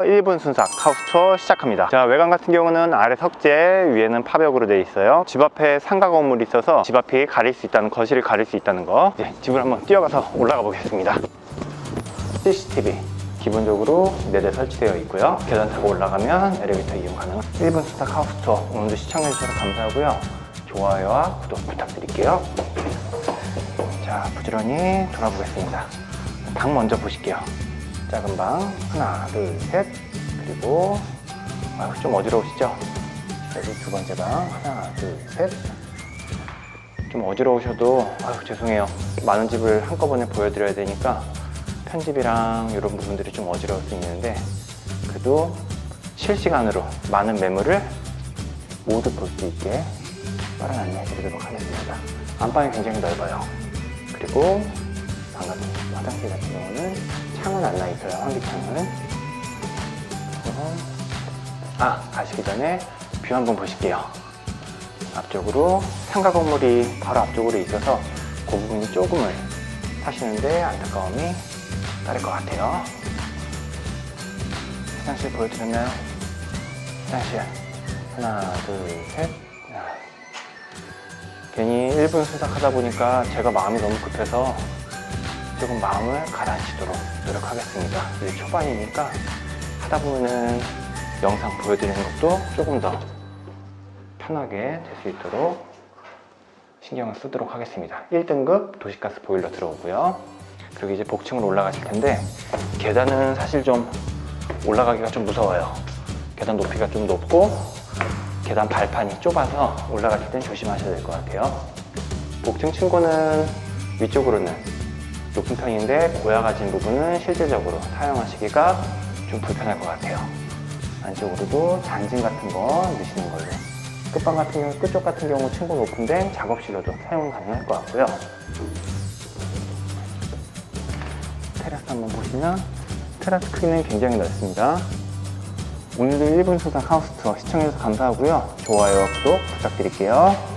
1분 순삭 투어 시작합니다. 자, 외관 같은 경우는 아래 석재, 위에는 파벽으로 되어 있어요. 집 앞에 상가 건물이 있어서 집 앞이 가릴 수 있다는, 거실을 가릴 수 있다는 거. 이제 집을 한번 뛰어가서 올라가 보겠습니다. CCTV. 기본적으로 4대 설치되어 있고요. 계단 타고 올라가면 엘리베이터 이용 가능. 1분 순삭 투어. 오늘도 시청해주셔서 감사하고요. 좋아요와 구독 부탁드릴게요. 자, 부지런히 돌아보겠습니다. 방 먼저 보실게요. 작은 방 하나, 둘, 셋 그리고 아유, 좀 어지러우시죠? 여기 두 번째 방 하나, 둘, 셋. 좀 어지러우셔도 아유 죄송해요. 많은 집을 한꺼번에 보여드려야 되니까 편집이랑 이런 부분들이 좀 어지러울 수 있는데 그래도 실시간으로 많은 매물을 모두 볼 수 있게 빠른 안내해 드리도록 하겠습니다. 안방이 굉장히 넓어요. 그리고 화장실 같은 경우는 창은 안 나 있어요. 환기창은. 아 가시기 전에 뷰 한번 보실게요. 앞쪽으로 상가 건물이 바로 앞쪽으로 있어서 그 부분이 조금은 사시는데 안타까움이 따를 것 같아요. 화장실 보여드렸나요? 화장실 하나 둘 셋 괜히 1분 수삭하다 보니까 제가 마음이 너무 급해서 조금 마음을 가라앉히도록 노력하겠습니다. 이제 초반이니까 하다 보면은 영상 보여드리는 것도 조금 더 편하게 될 수 있도록 신경을 쓰도록 하겠습니다. 1등급 도시가스 보일러 들어오고요. 그리고 이제 복층으로 올라가실 텐데 계단은 사실 좀 올라가기가 좀 무서워요. 계단 높이가 좀 높고 계단 발판이 좁아서 올라가실 땐 조심하셔야 될 것 같아요. 복층 층고는 위쪽으로는 높은 편인데 고야가진 부분은 실제적으로 사용하시기가 좀 불편할 것 같아요. 안쪽으로도 잔진 같은 거 넣으시는 걸로. 끝방 같은 경우, 끝쪽 같은 경우 층고 높은데 작업실로도 사용 가능할 것 같고요. 테라스 한번 보시면 테라스 크기는 굉장히 넓습니다. 오늘도 1분 소상 하우스 투어 시청해주셔서 감사하고요. 좋아요, 구독 부탁드릴게요.